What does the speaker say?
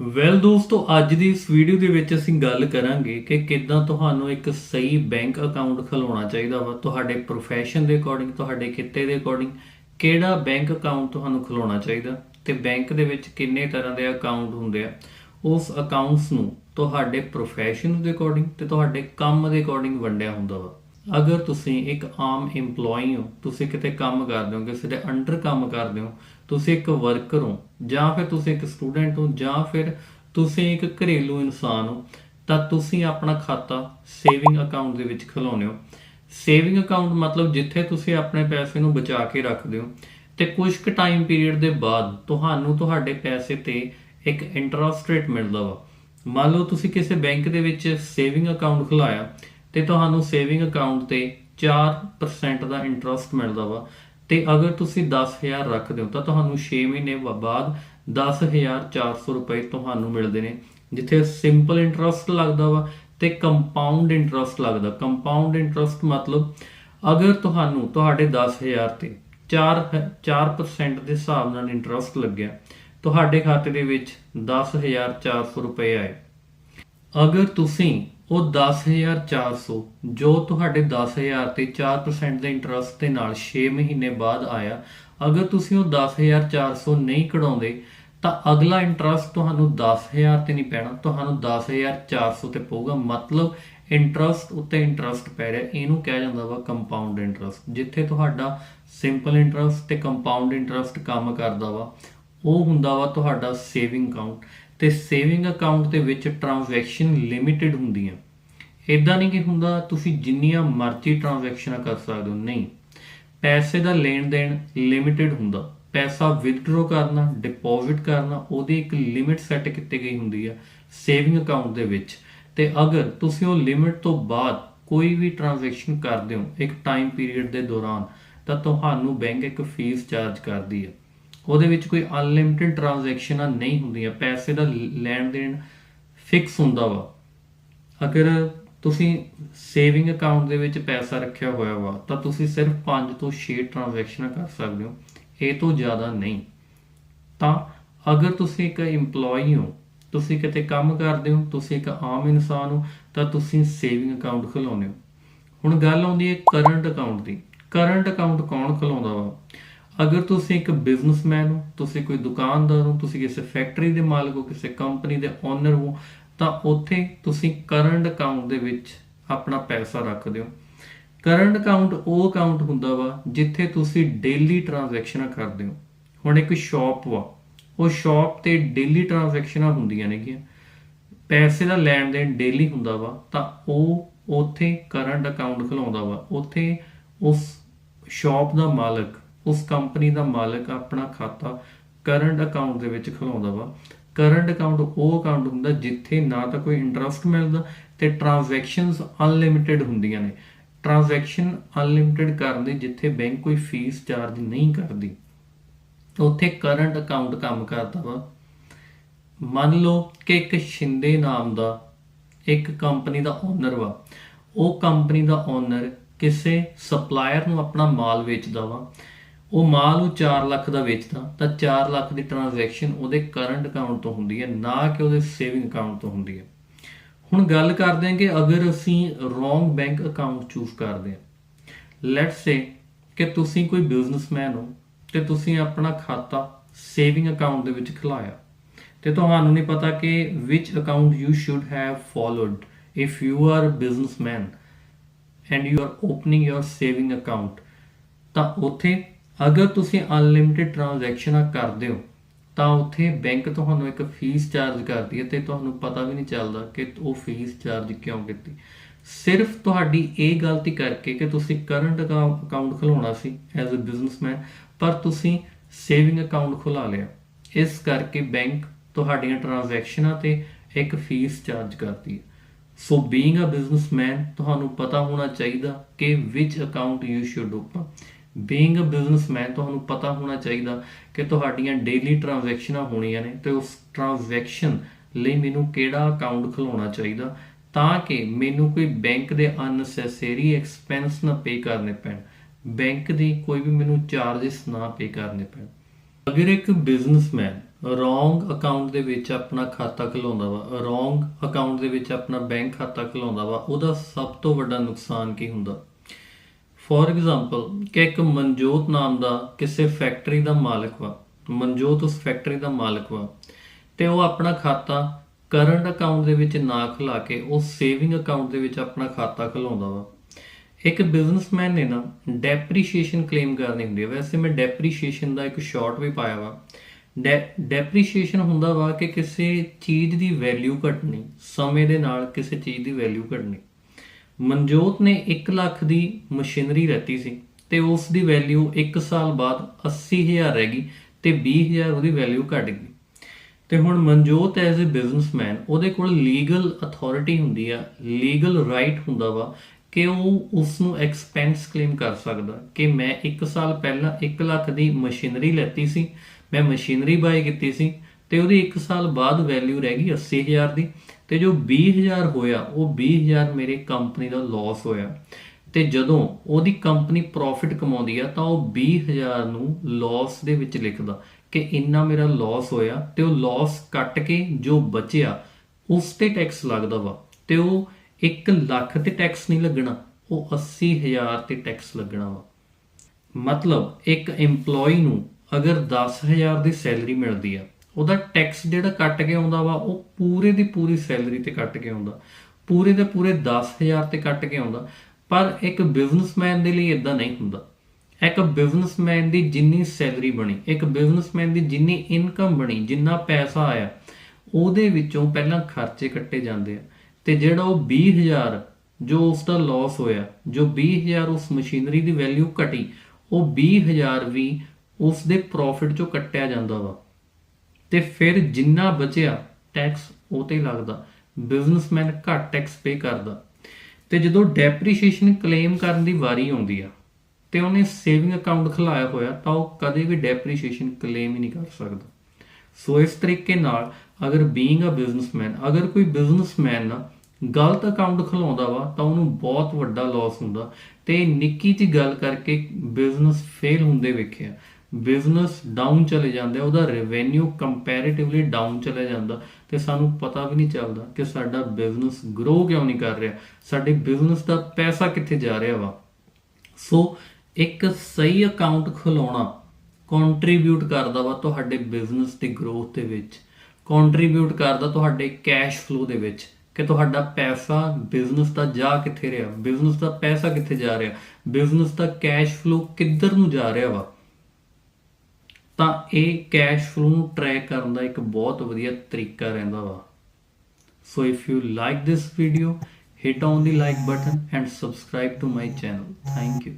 Well ਦੋਸਤੋ, ਅੱਜ ਦੀ ਇਸ ਵੀਡੀਓ ਦੇ ਵਿੱਚ ਅਸੀਂ ਗੱਲ ਕਰਾਂਗੇ ਕਿ ਕਿੱਦਾਂ ਤੁਹਾਨੂੰ ਇੱਕ ਸਹੀ ਬੈਂਕ ਅਕਾਊਂਟ ਖੁਲਾਉਣਾ ਚਾਹੀਦਾ ਵਾ, ਤੁਹਾਡੇ ਪ੍ਰੋਫੈਸ਼ਨ ਦੇ ਅਕੋਰਡਿੰਗ ਤੁਹਾਡੇ ਕਿੱਤੇ ਦੇ ਅਕੋਰਡਿੰਗ ਕਿਹੜਾ ਬੈਂਕ ਅਕਾਊਂਟ ਤੁਹਾਨੂੰ ਖੁਲਾਉਣਾ ਚਾਹੀਦਾ ਤੇ ਬੈਂਕ ਦੇ ਵਿੱਚ ਕਿੰਨੇ ਤਰ੍ਹਾਂ ਦੇ ਅਕਾਊਂਟ ਹੁੰਦੇ ਆ। ਉਸ ਅਕਾਊਂਟਸ ਨੂੰ ਤੁਹਾਡੇ ਪ੍ਰੋਫੈਸ਼ਨ ਦੇ ਅਕੋਰਡਿੰਗ ਤੇ ਤੁਹਾਡੇ ਕੰਮ ਦੇ ਅਕੋਰਡਿੰਗ ਵੰਡਿਆ ਹੁੰਦਾ ਵਾ। ਅਗਰ ਤੁਸੀਂ ਇੱਕ ਆਮ EMPLOYEE ਹੋ, ਤੁਸੀਂ ਕਿਤੇ ਕੰਮ ਕਰਦੇ ਹੋ ਕਿਸੇ ਦੇ ਅੰਡਰ ਕੰਮ ਕਰਦੇ ਹੋ ਤੁਸੀਂ ਇੱਕ ਵਰਕਰ ਹੋ, ਜਾਂ ਫਿਰ ਤੁਸੀਂ ਇੱਕ ਸਟੂਡੈਂਟ ਹੋ, ਜਾਂ ਫਿਰ ਤੁਸੀਂ ਇੱਕ ਘਰੇਲੂ ਇਨਸਾਨ ਹੋ, ਤਾਂ ਤੁਸੀਂ ਆਪਣਾ ਖਾਤਾ ਸੇਵਿੰਗ ਅਕਾਊਂਟ ਦੇ ਵਿੱਚ ਖੁਲਾਉਂਦੇ ਹੋ। ਸੇਵਿੰਗ ਅਕਾਊਂਟ ਮਤਲਬ ਜਿੱਥੇ ਤੁਸੀਂ ਆਪਣੇ ਪੈਸੇ ਨੂੰ ਬਚਾ ਕੇ ਰੱਖਦੇ ਹੋ ਤੇ ਕੁਝ ਕੁ ਟਾਈਮ ਪੀਰੀਅਡ ਦੇ ਬਾਅਦ ਤੁਹਾਨੂੰ ਤੁਹਾਡੇ ਪੈਸੇ ਤੇ ਇੱਕ ਇੰਟਰਸਟ ਰੇਟ ਮਿਲਦਾ ਵਾ। ਮੰਨ ਲਓ ਤੁਸੀਂ ਕਿਸੇ ਬੈਂਕ ਦੇ ਵਿੱਚ ਸੇਵਿੰਗ ਅਕਾਊਂਟ ਖੁਲਾਇਆ ਤੇ ਤੁਹਾਨੂੰ ਸੇਵਿੰਗ ਅਕਾਊਂਟ ਤੇ 4% ਦਾ ਇੰਟਰਸਟ ਮਿਲਦਾ ਵਾ। ਤੇ ਅਗਰ ਤੁਸੀਂ 10000 ਰੱਖਦੇ ਹੋ ਤਾਂ ਤੁਹਾਨੂੰ 6 ਮਹੀਨੇ ਬ- ਬਾਅਦ 10400 ਰੁਪਏ ਤੁਹਾਨੂੰ ਮਿਲਦੇ ਨੇ, ਜਿੱਥੇ ਸਿੰਪਲ ਇੰਟਰਸਟ ਲੱਗਦਾ ਵਾ ਤੇ ਕੰਪਾਊਂਡ ਇੰਟਰਸਟ ਲੱਗਦਾ। ਕੰਪਾਊਂਡ ਇੰਟਰਸਟ ਮਤਲਬ ਅਗਰ ਤੁਹਾਨੂੰ ਤੁਹਾਡੇ 10000 ਤੇ 4 4% ਦੇ ਹਿਸਾਬ ਨਾਲ ਇੰਟਰਸਟ ਲੱਗਿਆ, ਤੁਹਾਡੇ ਖਾਤੇ ਦੇ ਵਿੱਚ 10400 ਰੁਪਏ ਆਏ। ਅਗਰ ਤੁਸੀਂ ਉਹ 10400 ਜੋ ਤੁਹਾਡੇ 10000 ਤੇ 4% ਦੇ ਇੰਟਰਸਟ ਦੇ ਨਾਲ 6 ਮਹੀਨੇ ਬਾਅਦ ਆਇਆ, ਅਗਰ ਤੁਸੀਂ ਉਹ 10400 ਨਹੀਂ ਕਢਾਉਂਦੇ, ਤਾਂ ਅਗਲਾ ਇੰਟਰਸਟ ਤੁਹਾਨੂੰ 10000 ਤੇ ਨਹੀਂ ਪੈਣਾ, ਤੁਹਾਨੂੰ 10400 ਤੇ ਪਊਗਾ। ਮਤਲਬ ਇੰਟਰਸਟ ਉੱਤੇ ਇੰਟਰਸਟ ਪੈ ਰਿਹਾ, ਇਹਨੂੰ ਕਿਹਾ ਜਾਂਦਾ ਵਾ ਕੰਪਾਊਂਡ ਇੰਟਰਸਟ ਜਿੱਥੇ ਤੁਹਾਡਾ ਸਿੰਪਲ ਇੰਟਰਸਟ ਤੇ ਕੰਪਾਊਂਡ ਇੰਟਰਸਟ ਕੰਮ ਕਰਦਾ ਵਾ, ਉਹ ਹੁੰਦਾ ਵਾ ਤੁਹਾਡਾ ਸੇਵਿੰਗ ਅਕਾਊਂਟ ਤੇ ਸੇਵਿੰਗ ਅਕਾਊਂਟ ਦੇ ਵਿੱਚ ਟ੍ਰਾਂਜੈਕਸ਼ਨ ਲਿਮਿਟਿਡ ਹੁੰਦੀਆਂ। ਇਦਾਂ ਨਹੀਂ ਕਿ ਹੁੰਦਾ ਤੁਸੀਂ ਜਿੰਨੀਆਂ ਮਰਜ਼ੀ ਟ੍ਰਾਂਜੈਕਸ਼ਨਾਂ ਕਰ ਸਕਦੇ ਹੋ, ਨਹੀਂ। ਪੈਸੇ ਦਾ ਲੈਣ ਦੇਣ ਲਿਮਿਟਿਡ ਹੁੰਦਾ। ਪੈਸਾ ਵਿਦਡਰੋ ਕਰਨਾ ਡਿਪੋਜ਼ਿਟ ਕਰਨਾ, ਉਹਦੀ ਇੱਕ ਲਿਮਿਟ ਸੈੱਟ ਕੀਤੀ ਗਈ ਹੁੰਦੀ ਆ ਸੇਵਿੰਗ ਅਕਾਊਂਟ ਦੇ ਵਿੱਚ। ਤੇ ਅਗਰ ਤੁਸੀਂ ਉਹ ਲਿਮਿਟ ਤੋਂ ਬਾਅਦ ਕੋਈ ਵੀ ਟ੍ਰਾਂਜੈਕਸ਼ਨ ਕਰਦੇ ਹੋ, ਇੱਕ ਟਾਈਮ ਪੀਰੀਅਡ ਦੇ ਦੌਰਾਨ, ਤਾਂ ਤੁਹਾਨੂੰ ਬੈਂਕ ਇੱਕ ਫੀਸ ਚਾਰਜ ਕਰਦੀ ਹੈ ਉਹਦੇ ਵਿੱਚ ਕੋਈ ਅਨਲਿਮਿਟਿਡ ਟ੍ਰਾਂਜੈਕਸ਼ਨਾਂ ਨਹੀਂ ਹੁੰਦੀਆਂ। ਪੈਸੇ ਦਾ ਲੈਣ ਦੇਣ ਫਿਕਸ ਹੁੰਦਾ ਵਾ। ਅਗਰ ਤੁਸੀਂ ਸੇਵਿੰਗ ਅਕਾਊਂਟ ਦੇ ਵਿੱਚ ਪੈਸਾ ਰੱਖਿਆ ਹੋਇਆ ਵਾ, ਤਾਂ ਤੁਸੀਂ ਸਿਰਫ 5 ਤੋਂ 6 ਟ੍ਰਾਂਜੈਕਸ਼ਨਾਂ ਕਰ ਸਕਦੇ ਹੋ। ਇਹ ਤੋਂ ਜ਼ਿਆਦਾ ਨਹੀਂ। ਤਾਂ ਅਗਰ ਤੁਸੀਂ ਇੱਕ EMPLOYEE ਹੋ, ਤੁਸੀਂ ਕਿਤੇ ਕੰਮ ਕਰਦੇ ਹੋ, ਤੁਸੀਂ ਇੱਕ ਆਮ ਇਨਸਾਨ ਹੋ, ਤਾਂ ਤੁਸੀਂ ਸੇਵਿੰਗ ਅਕਾਊਂਟ ਖੁਲਾਉਂਦੇ ਹੋ। ਹੁਣ ਗੱਲ ਆਉਂਦੀ ਹੈ ਕਰੰਟ ਅਕਾਊਂਟ ਦੀ। ਕਰੰਟ ਅਕਾਊਂਟ ਕੌਣ ਖੁਲਾਉਂਦਾ ਵਾ? ਅਗਰ ਤੁਸੀਂ ਇੱਕ ਬਿਜ਼ਨਸਮੈਨ ਹੋ, ਤੁਸੀਂ ਕੋਈ ਦੁਕਾਨਦਾਰ ਹੋ, ਤੁਸੀਂ ਕਿਸੇ ਫੈਕਟਰੀ ਦੇ ਮਾਲਕ ਹੋ, ਕਿਸੇ ਕੰਪਨੀ ਦੇ ਓਨਰ ਹੋ, ਤਾਂ ਉੱਥੇ ਤੁਸੀਂ ਕਰੰਟ ਅਕਾਊਂਟ ਦੇ ਵਿੱਚ ਆਪਣਾ ਪੈਸਾ ਰੱਖਦੇ ਹੋ ਕਰੰਟ ਅਕਾਊਂਟ ਉਹ ਅਕਾਊਂਟ ਹੁੰਦਾ ਵਾ ਜਿੱਥੇ ਤੁਸੀਂ ਡੇਲੀ ਟ੍ਰਾਂਜੈਕਸ਼ਨਾਂ ਕਰਦੇ ਹੋ ਹੁਣ ਇੱਕ ਸ਼ਾਪ ਵਾ, ਉਹ ਸ਼ਾਪ ਤੇ ਡੇਲੀ ਟ੍ਰਾਂਜੈਕਸ਼ਨਾਂ ਹੁੰਦੀਆਂ ਨੇਗੀਆਂ। ਪੈਸੇ ਦਾ ਲੈਣ ਦੇਣ ਡੇਲੀ ਹੁੰਦਾ ਵਾ, ਤਾਂ ਉਹ ਉੱਥੇ ਕਰੰਟ ਅਕਾਊਂਟ ਖੁਲਾਉਂਦਾ ਵਾ। ਉੱਥੇ ਉਸ ਸ਼ਾਪ ਦਾ ਮਾਲਕ ਉਸ ਕੰਪਨੀ ਦਾ ਮਾਲਕ ਆਪਣਾ ਖਾਤਾ ਕਰੰਟ ਅਕਾਊਂਟ ਦੇ ਵਿੱਚ ਖੁਲਾਉਂਦਾ ਵਾ। ਕਰੰਟ ਅਕਾਊਂਟ ਉਹ ਅਕਾਊਂਟ ਹੁੰਦਾ ਜਿੱਥੇ ਨਾ ਤਾਂ ਕੋਈ ਇੰਟਰਸਟ ਮਿਲਦਾ ਤੇ ਟ੍ਰਾਂਜੈਕਸ਼ਨਸ ਅਨਲਿਮਿਟਿਡ ਹੁੰਦੀਆਂ ਨੇ। ਟ੍ਰਾਂਜੈਕਸ਼ਨ ਅਨਲਿਮਿਟਿਡ ਕਰਨ ਦੀ ਜਿੱਥੇ ਬੈਂਕ ਕੋਈ ਫੀਸ ਚਾਰਜ ਨਹੀਂ ਕਰਦੀ, ਉੱਥੇ ਕਰੰਟ ਅਕਾਊਂਟ ਕੰਮ ਕਰਦਾ ਵਾ। ਮੰਨ ਲਓ ਕਿ ਇੱਕ ਸ਼ਿੰਦੇ ਨਾਮ ਦਾ ਇੱਕ ਕੰਪਨੀ ਦਾ ਓਨਰ ਵਾ। ਉਹ ਕੰਪਨੀ ਦਾ ਓਨਰ ਕਿਸੇ ਸਪਲਾਇਰ ਨੂੰ ਆਪਣਾ ਮਾਲ ਵੇਚਦਾ ਵਾ। ਉਹ ਮਾਲ ਨੂੰ 4 ਲੱਖ ਦਾ ਵੇਚਦਾ, ਤਾਂ 4 ਲੱਖ ਦੀ ਟ੍ਰਾਂਜੈਕਸ਼ਨ ਉਹਦੇ ਕਰੰਟ ਅਕਾਊਂਟ ਤੋਂ ਹੁੰਦੀ ਹੈ, ਨਾ ਕਿ ਉਹਦੇ ਸੇਵਿੰਗ ਅਕਾਊਂਟ ਤੋਂ ਹੁੰਦੀ ਹੈ। ਹੁਣ ਗੱਲ ਕਰਦੇ ਹਾਂ ਕਿ ਅਗਰ ਅਸੀਂ ਰੋਂਗ ਬੈਂਕ ਅਕਾਊਂਟ ਚੂਜ਼ ਕਰਦੇ ਹਾਂ ਲੈਟਸ ਸੇ ਕਿ ਤੁਸੀਂ ਕੋਈ ਬਿਜ਼ਨਸਮੈਨ ਹੋ ਤੇ ਤੁਸੀਂ ਆਪਣਾ ਖਾਤਾ ਸੇਵਿੰਗ ਅਕਾਊਂਟ ਦੇ ਵਿੱਚ ਖੁਲਾਇਆ, ਤੇ ਤੁਹਾਨੂੰ ਨਹੀਂ ਪਤਾ ਕਿ which account you should have followed if you are a businessman and you are opening your saving account, ਤਾਂ ਉੱਥੇ ਅਗਰ ਤੁਸੀਂ ਅਨਲਿਮਿਟਿਡ ਟ੍ਰਾਂਜੈਕਸ਼ਨਾਂ ਕਰਦੇ ਹੋ, ਤਾਂ ਉੱਥੇ ਬੈਂਕ ਤੁਹਾਨੂੰ ਇੱਕ ਫੀਸ ਚਾਰਜ ਕਰਦੀ ਹੈ ਤੇ ਤੁਹਾਨੂੰ ਪਤਾ ਵੀ ਨਹੀਂ ਚੱਲਦਾ ਕਿ ਉਹ ਫੀਸ ਚਾਰਜ ਕਿਉਂ ਕੀਤੀ। ਸਿਰਫ ਤੁਹਾਡੀ ਇਹ ਗਲਤੀ ਕਰਕੇ ਕਿ ਤੁਸੀਂ ਕਰੰਟ ਅਕਾਊਂਟ ਖੁਲਾਉਣਾ ਸੀ ਐਜ਼ ਅ ਬਿਜ਼ਨਸਮੈਨ ਪਰ ਤੁਸੀਂ ਸੇਵਿੰਗ ਅਕਾਊਂਟ ਖੁਲਾ ਲਿਆ। ਇਸ ਕਰਕੇ ਬੈਂਕ ਤੁਹਾਡੀਆਂ ਟ੍ਰਾਂਜੈਕਸ਼ਨਾਂ ਤੇ ਇੱਕ ਫੀਸ ਚਾਰਜ ਕਰਦੀ ਹੈ। ਸੋ ਬੀਇੰਗ ਅ ਬਿਜ਼ਨਸਮੈਨ ਤੁਹਾਨੂੰ ਪਤਾ ਹੋਣਾ ਚਾਹੀਦਾ ਕਿ which account you should open being a businessman ਤੁਹਾਨੂੰ ਪਤਾ ਹੋਣਾ ਚਾਹੀਦਾ ਕਿ ਤੁਹਾਡੀਆਂ ਡੇਲੀ ਟ੍ਰਾਂਜੈਕਸ਼ਨਾਂ ਹੋਣੀਆਂ ਨੇ ਤੇ ਉਸ ਟ੍ਰਾਂਜੈਕਸ਼ਨ ਲਈ ਮੈਨੂੰ ਕਿਹੜਾ ਅਕਾਊਂਟ ਖੁਲਾਉਣਾ ਚਾਹੀਦਾ ਤਾਂ ਕਿ ਮੈਨੂੰ ਕੋਈ ਬੈਂਕ ਦੇ ਅਨਸੈਸਰੀ ਐਕਸਪੈਂਸ ਨਾ ਪੇ ਕਰਨੇ ਪੈਣ। ਬੈਂਕ ਦੀ ਕੋਈ ਵੀ ਮੈਨੂੰ ਚਾਰजेस ਨਾ ਪੇ ਕਰਨੇ ਪੈਣ। ਅਗਰ ਇੱਕ ਬਿਜ਼ਨਸਮੈਨ ਰੋਂਗ ਅਕਾਊਂਟ ਦੇ ਵਿੱਚ ਆਪਣਾ ਖਾਤਾ ਖੁਲਾਉਂਦਾ ਵਾ ਰੋਂਗ ਅਕਾਊਂਟ ਦੇ ਵਿੱਚ ਆਪਣਾ ਬੈਂਕ ਖਾਤਾ ਖੁਲਾਉਂਦਾ ਵਾ, ਉਹਦਾ ਸਭ ਤੋਂ ਵੱਡਾ ਨੁਕਸਾਨ ਕੀ ਹੁੰਦਾ? ਫੋਰ ਐਗਜ਼ਾਮਪਲ ਕਿ ਇੱਕ ਮਨਜੋਤ ਨਾਮ ਦਾ ਕਿਸੇ ਫੈਕਟਰੀ ਦਾ ਮਾਲਕ ਵਾ। ਮਨਜੋਤ ਉਸ ਫੈਕਟਰੀ ਦਾ ਮਾਲਕ ਵਾ। ਤੇ ਉਹ ਆਪਣਾ ਖਾਤਾ ਕਰੰਟ ਅਕਾਊਂਟ ਦੇ ਵਿੱਚ ਨਾ ਖੁਲਾ ਕੇ ਉਹ ਸੇਵਿੰਗ ਅਕਾਊਂਟ ਦੇ ਵਿੱਚ ਆਪਣਾ ਖਾਤਾ ਖੁਲਾਉਂਦਾ ਵਾ। ਇੱਕ ਬਿਜ਼ਨਸਮੈਨ ਨੇ ਨਾ ਡੈਪਰੀਸ਼ੀਏਸ਼ਨ ਕਲੇਮ ਕਰਨੀ ਹੁੰਦੀ ਹੈ ਵੈਸੇ ਮੈਂ ਡੈਪਰੀਸ਼ੀਏਸ਼ਨ ਦਾ ਇੱਕ ਸ਼ਾਰਟ ਵੀ ਪਾਇਆ ਵਾ। ਡੈਪਰੀਸ਼ੀਏਸ਼ਨ ਹੁੰਦਾ ਵਾ ਕਿ ਕਿਸੇ ਚੀਜ਼ ਦੀ ਵੈਲਿਊ ਘਟਣੀ, ਸਮੇਂ ਦੇ ਨਾਲ ਕਿਸੇ ਚੀਜ਼ ਦੀ ਵੈਲਿਊ ਘਟਣੀ। ਮਨਜੋਤ ਨੇ 1 ਲੱਖ ਦੀ ਮਸ਼ੀਨਰੀ ਰੱਤੀ ਸੀ ਤੇ ਉਸ ਦੀ ਵੈਲਿਊ 1 ਸਾਲ ਬਾਅਦ 80000 ਰਹਿ ਗਈ ਤੇ 20000 ਉਹਦੀ ਵੈਲਿਊ ਘਟ ਗਈ। ਤੇ ਹੁਣ ਮਨਜੋਤ ਐਜ਼ ਅ ਬਿਜ਼ਨਸਮੈਨ ਉਹਦੇ ਕੋਲ ਲੀਗਲ ਅਥਾਰਟੀ ਹੁੰਦੀ ਆ ਲੀਗਲ ਰਾਈਟ ਹੁੰਦਾ ਵਾ ਕਿ ਉਹ ਉਸ ਨੂੰ ਐਕਸਪੈਂਸ ਕਲੇਮ ਕਰ ਸਕਦਾ ਕਿ ਮੈਂ 1 ਸਾਲ ਪਹਿਲਾਂ 1 ਲੱਖ ਦੀ ਮਸ਼ੀਨਰੀ ਲੈਤੀ ਸੀ, ਮੈਂ ਮਸ਼ੀਨਰੀ ਬਾਏ ਕੀਤੀ ਸੀ ਤੇ ਉਹਦੀ 1 ਸਾਲ ਬਾਅਦ ਵੈਲਿਊ ਰਹਿ ਗਈ 80000 ਦੀ ਤੇ ਜੋ 20000 ਹੋਇਆ, ਉਹ 20000 ਮੇਰੇ ਕੰਪਨੀ ਦਾ ਲਾਸ ਹੋਇਆ। ਤੇ ਜਦੋਂ ਉਹਦੀ ਕੰਪਨੀ ਪ੍ਰੋਫਿਟ ਕਮਾਉਂਦੀ ਆ, ਤਾਂ ਉਹ 20000 ਨੂੰ ਲਾਸ ਦੇ ਵਿੱਚ ਲਿਖਦਾ ਕਿ ਇੰਨਾ ਮੇਰਾ ਲਾਸ ਹੋਇਆ ਤੇ ਉਹ ਲਾਸ ਕੱਟ ਕੇ ਜੋ ਬਚਿਆ, ਉਸ ਤੇ ਟੈਕਸ ਲੱਗਦਾ ਵਾ। ਤੇ ਉਹ 1 ਲੱਖ ਤੇ ਟੈਕਸ ਨਹੀਂ ਲੱਗਣਾ, ਉਹ 80000 ਤੇ ਟੈਕਸ ਲੱਗਣਾ ਵਾ। ਮਤਲਬ ਇੱਕ EMPLOYE ਨੂੰ ਅਗਰ 10000 ਦੀ ਸੈਲਰੀ ਮਿਲਦੀ ਆ ਉਹਦਾ ਟੈਕਸ ਜਿਹੜਾ ਕੱਟ ਕੇ ਆਉਂਦਾ ਵਾ, ਉਹ ਪੂਰੇ ਦੀ ਪੂਰੀ ਸੈਲਰੀ ਤੇ ਕੱਟ ਕੇ ਆਉਂਦਾ। ਪੂਰੇ ਦੇ ਪੂਰੇ 10000 ਤੇ ਕੱਟ ਕੇ ਆਉਂਦਾ। ਪਰ ਇੱਕ ਬਿਜ਼ਨਸਮੈਨ ਦੇ ਲਈ ਇਦਾਂ ਨਹੀਂ ਹੁੰਦਾ। ਇੱਕ ਬਿਜ਼ਨਸਮੈਨ ਦੀ ਜਿੰਨੀ ਸੈਲਰੀ ਬਣੀ, ਇੱਕ ਬਿਜ਼ਨਸਮੈਨ ਦੀ ਜਿੰਨੀ ਇਨਕਮ ਬਣੀ, ਜਿੰਨਾ ਪੈਸਾ ਆਇਆ, ਉਹਦੇ ਵਿੱਚੋਂ ਪਹਿਲਾਂ ਖਰਚੇ ਕੱਟੇ ਜਾਂਦੇ ਆ। ਤੇ ਜਿਹੜਾ ਉਹ 20000 ਜੋ ਉਸ ਦਾ ਲਾਸ ਹੋਇਆ, ਜੋ 20000 ਉਸ ਮਸ਼ੀਨਰੀ ਦੀ ਵੈਲਿਊ ਘਟੀ, ਉਹ 20000 ਵੀ ਉਸ ਦੇ ਪ੍ਰੋਫਿਟ ਚੋਂ ਕੱਟਿਆ ਜਾਂਦਾ ਵਾ। ਤੇ ਫਿਰ ਜਿੰਨਾ ਬਚਿਆ ਟੈਕਸ ਉਹ ਤੇ ਲੱਗਦਾ। ਬਿਜ਼ਨਸਮੈਨ ਘੱਟ ਟੈਕਸ ਪੇ ਕਰਦਾ। ਤੇ ਜਦੋਂ ਡੈਪਰੀਸ਼ੀਏਸ਼ਨ ਕਲੇਮ ਕਰਨ ਦੀ ਵਾਰੀ ਆਉਂਦੀ ਆ, ਤੇ ਉਹਨੇ ਸੇਵਿੰਗ ਅਕਾਊਂਟ ਖੁਲਾਇਆ ਹੋਇਆ, ਤਾਂ ਉਹ ਕਦੇ ਵੀ ਡੈਪਰੀਸ਼ੀਏਸ਼ਨ ਕਲੇਮ ਹੀ ਨਹੀਂ ਕਰ ਸਕਦਾ। ਸੋ ਇਸ ਤਰੀਕੇ ਨਾਲ ਅਗਰ ਬੀਇੰਗ ਅ ਬਿਜ਼ਨਸਮੈਨ ਅਗਰ ਕੋਈ ਬਿਜ਼ਨਸਮੈਨ ਨਾ ਗਲਤ ਅਕਾਊਂਟ ਖੁਲਾਉਂਦਾ ਵਾ, ਤਾਂ ਉਹਨੂੰ ਬਹੁਤ ਵੱਡਾ ਲਾਸ ਹੁੰਦਾ। ਤੇ ਨਿੱਕੀ ਜਿਹੀ ਗੱਲ ਕਰਕੇ ਬਿਜ਼ਨਸ ਫੇਲ ਹੁੰਦੇ ਵੇਖਿਆ। ਬਿਜ਼ਨਸ ਡਾਊਨ ਚਲੇ ਜਾਂਦਾ ਉਹਦਾ ਰੈਵਨਿਊ ਕੰਪੈਰੀਟਿਵਲੀ ਡਾਊਨ ਚਲੇ ਜਾਂਦਾ। ਤੇ ਸਾਨੂੰ ਪਤਾ ਵੀ ਨਹੀਂ ਚੱਲਦਾ ਕਿ ਸਾਡਾ ਬਿਜ਼ਨਸ ਗਰੋ ਕਿਉਂ ਨਹੀਂ ਕਰ ਰਿਹਾ। ਸਾਡੇ ਬਿਜ਼ਨਸ ਦਾ ਪੈਸਾ ਕਿੱਥੇ ਜਾ ਰਿਹਾ ਵਾ। ਸੋ ਇੱਕ ਸਹੀ ਅਕਾਊਂਟ ਖੁਲਾਉਣਾ ਕੰਟਰੀਬਿਊਟ ਕਰਦਾ ਵਾ ਤੁਹਾਡੇ ਬਿਜ਼ਨਸ ਦੀ ਗਰੋਥ ਦੇ ਵਿੱਚ। ਕੰਟਰੀਬਿਊਟ ਕਰਦਾ ਤੁਹਾਡੇ ਕੈਸ਼ ਫਲੋ ਦੇ ਵਿੱਚ ਕਿ ਤੁਹਾਡਾ ਪੈਸਾ ਬਿਜ਼ਨਸ ਦਾ ਜਾ ਕਿੱਥੇ ਰਿਹਾ, ਬਿਜ਼ਨਸ ਦਾ ਪੈਸਾ ਕਿੱਥੇ ਜਾ ਰਿਹਾ, ਬਿਜ਼ਨਸ ਦਾ ਕੈਸ਼ ਫਲੋ ਕਿੱਧਰ ਨੂੰ ਜਾ ਰਿਹਾ ਵਾ। ਤਾਂ ਇਹ ਕੈਸ਼ ਫਲੋ ਨੂੰ ਟਰੈਕ ਕਰਨ ਦਾ ਇੱਕ ਬਹੁਤ ਵਧੀਆ ਤਰੀਕਾ ਰਹਿੰਦਾ ਵਾ so if you like this video hit on the like button and subscribe to my channel thank you